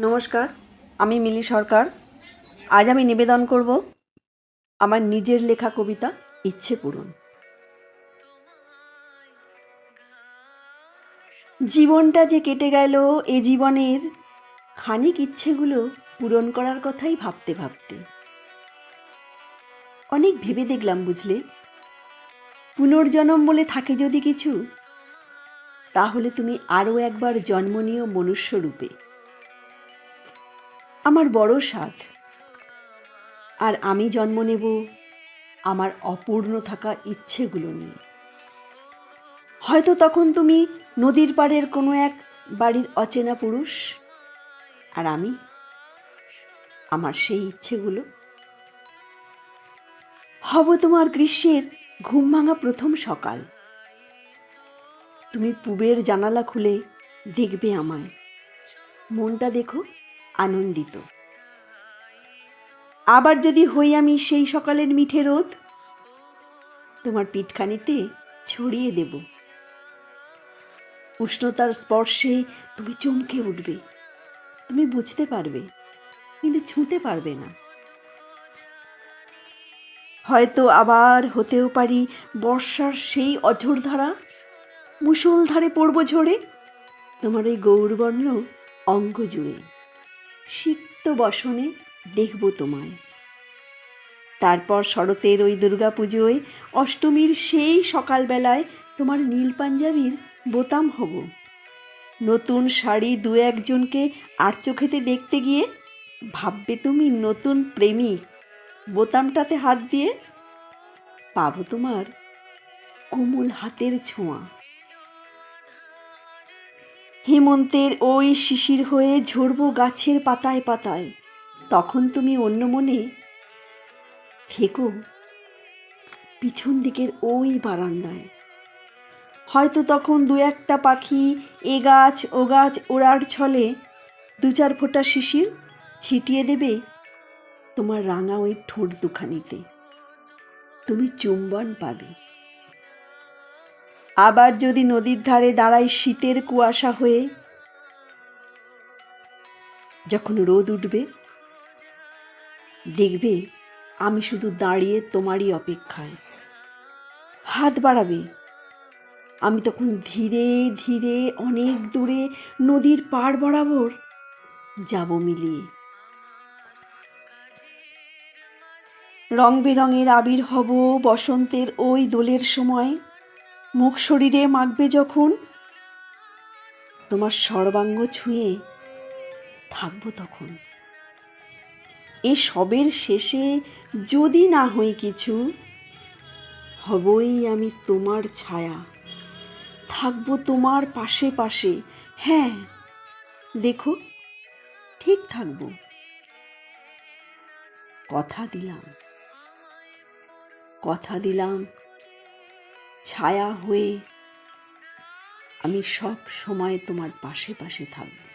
নমস্কার, আমি মিলি সরকার। আজ আমি নিবেদন করব আমার নিজের লেখা কবিতা, ইচ্ছে পূরণ। জীবনটা যে কেটে গেল এ জীবনের, খানিক ইচ্ছেগুলো পূরণ করার কথাই ভাবতে ভাবতে। অনেক ভেবে দেখলাম, বুঝলে? পুনর্জন্ম বলে থাকে যদি কিছু, তাহলে তুমি আরও একবার জন্ম নিও মনুষ্য রূপে আমার বড় সাধ আর আমি জন্ম নেব আমার অপূর্ণ থাকা ইচ্ছেগুলো নিয়ে। হয়তো তখন তুমি নদীর পাড়ের কোনো এক বাড়ির অচেনা পুরুষ, আর আমি আমার সেই ইচ্ছেগুলো। হব তোমার গ্রীষ্মের ঘুম ভাঙা প্রথম সকাল। তুমি পুবের জানালা খুলে দেখবে আমায়। মনটা দেখো আনন্দিত। আবার যদি হই আমি সেই সকালের মিঠে রোদ, তোমার পিঠখানিতে ছড়িয়ে দেব। উষ্ণতার স্পর্শে তুমি চমকে উঠবে। তুমি বুঝতে পারবে, কিন্তু ছুঁতে পারবে না। হয়তো আবার হতেও পারি বর্ষার সেই অঝোরধারা মুষলধারে পড়ব ঝরে তোমার এই গৌরবর্ণ অঙ্গ জুড়ে। সিক্ত বসনে দেখব তোমায়। তারপর শরতের ওই দুর্গা পুজোয় অষ্টমীর সেই সকালবেলায় তোমার নীল পাঞ্জাবির বোতাম হব। নতুন শাড়ি দু একজনকে আর চোখেতে দেখতে গিয়ে ভাববে তুমি নতুন প্রেমিক। বোতামটাতে হাত দিয়ে পাবো তোমার কোমল হাতের ছোঁয়া। হেমন্তের ওই শিশির হয়ে ঝরবো গাছের পাতায় পাতায়। তখন তুমি অন্য মনে থেকো পিছন দিকের ওই বারান্দায়। হয়তো তখন দু একটা পাখি এ গাছ, ও গাছ ওড়ার ছলে দু চার ফোঁটা শিশির ছিটিয়ে দেবে তোমার রাঙা ওই ঠোঁট দুখানিতে। তুমি চুম্বন পাবে। আবার যদি নদীর ধারে দাঁড়ায় শীতের কুয়াশা হয়ে? যখন রোদ উঠবে? দেখবে, আমি শুধু দাঁড়িয়ে তোমারই অপেক্ষায়। হাত বাড়াবে। আমি তখন ধীরে ধীরে, অনেক দূরে নদীর পাড় বরাবর যাব মিলিয়ে। রং বেরঙের আবির হব বসন্তের ওই দোলের সময়। মুখ শরীরে মাখবে যখন? তোমার সর্বাঙ্গ ছুঁয়ে থাকব তখন। এ সবের শেষে যদি না হই কিছু, হবই আমি তোমার ছায়া। থাকব তোমার পাশে পাশে। হ্যাঁ দেখো, ঠিক থাকব। কথা দিলাম। কথা দিলাম। ছায়া হয়ে আমি সব সময় তোমার পাশে পাশে থাকব।